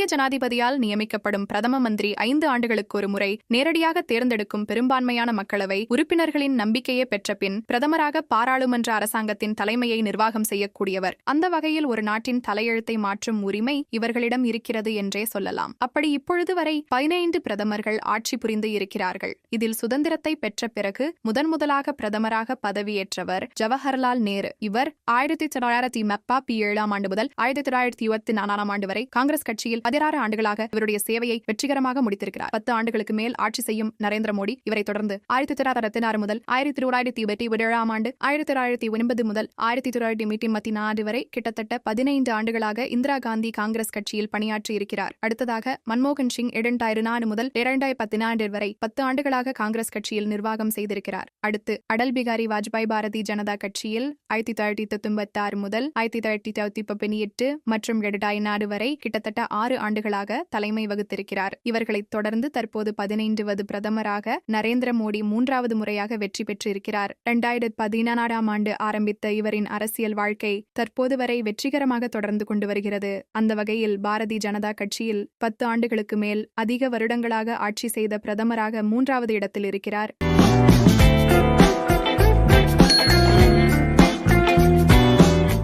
இந்திய ஜனாதிபதியால் நியமிக்கப்படும் பிரதம மந்திரி ஐந்து ஆண்டுகளுக்கு ஒரு முறை நேரடியாக தேர்ந்தெடுக்கும் பெரும்பான்மையான மக்களவை உறுப்பினர்களின் நம்பிக்கையை பெற்ற பின் பிரதமராக பாராளுமன்ற அரசாங்கத்தின் தலைமையை நிர்வாகம் செய்யக்கூடியவர். அந்த வகையில் ஒரு நாட்டின் தலையெழுத்தை மாற்றும் உரிமை இவர்களிடம் இருக்கிறது என்றே சொல்லலாம். அப்படி இப்பொழுது வரை பதினைந்து பிரதமர்கள் ஆட்சி புரிந்து இருக்கிறார்கள். இதில் சுதந்திரத்தை பெற்ற பிறகு முதன் முதலாக பிரதமராக பதவியேற்றவர் ஜவஹர்லால் நேரு. இவர் ஆயிரத்தி தொள்ளாயிரத்தி முப்பத்தி ஏழாம் ஆண்டு முதல் ஆயிரத்தி தொள்ளாயிரத்தி இருபத்தி நாலாம் ஆண்டு வரை காங்கிரஸ் கட்சியில் பதினாறு ஆண்டுகளாக இவருடைய சேவையை வெற்றிகரமாக முடித்திருக்கிறார். பத்து ஆண்டுகளுக்கு மேல் ஆட்சி செய்யும் நரேந்திர மோடி இவரை தொடர்ந்து ஆயிரத்தி தொள்ளாயிரத்தி ஆறு முதல் ஆயிரத்தி தொள்ளாயிரத்தி இருபத்தி ஏழாம் ஆண்டு ஆயிரத்தி தொள்ளாயிரத்தி ஒன்பது முதல் ஆயிரத்தி தொள்ளாயிரத்தி எண்பத்தி நாலு வரை கிட்டத்தட்ட பதினைந்து ஆண்டுகளாக இந்திரா காந்தி காங்கிரஸ் கட்சியில் பணியாற்றி இருக்கிறார். அடுத்ததாக மன்மோகன் சிங் இரண்டாயிரம் நாலு முதல் இரண்டாயிரத்தி பதினான்கு வரை பத்து ஆண்டுகளாக காங்கிரஸ் கட்சியில் நிர்வாகம் செய்திருக்கிறார். அடுத்து அடல் பிகாரி வாஜ்பாய் பாரதிய ஜனதா கட்சியில் ஆயிரத்தி தொள்ளாயிரத்தி தொண்ணூத்தி ஆறு முதல் ஆயிரத்தி தொள்ளாயிரத்தி தொண்ணூத்தி பதினெட்டு மற்றும் இரண்டாயிரம் நாடு வரை கிட்டத்தட்ட ஆறு ஆண்டுகளாக தலைமை வகுத்திருக்கிறார். இவர்களைத் தொடர்ந்து தற்போது பதினைந்துவது பிரதமராக நரேந்திர மோடி மூன்றாவது முறையாக வெற்றி பெற்றிருக்கிறார். இரண்டாயிரத்து பதினாறாம் ஆண்டு ஆரம்பித்த இவரின் அரசியல் வாழ்க்கை தற்போது வரை வெற்றிகரமாக தொடர்ந்து கொண்டு வருகிறது. அந்த வகையில் பாரதிய ஜனதா கட்சியில் பத்து ஆண்டுகளுக்கு மேல் அதிக வருடங்களாக ஆட்சி செய்த பிரதமராக மூன்றாவது இடத்தில் இருக்கிறார்.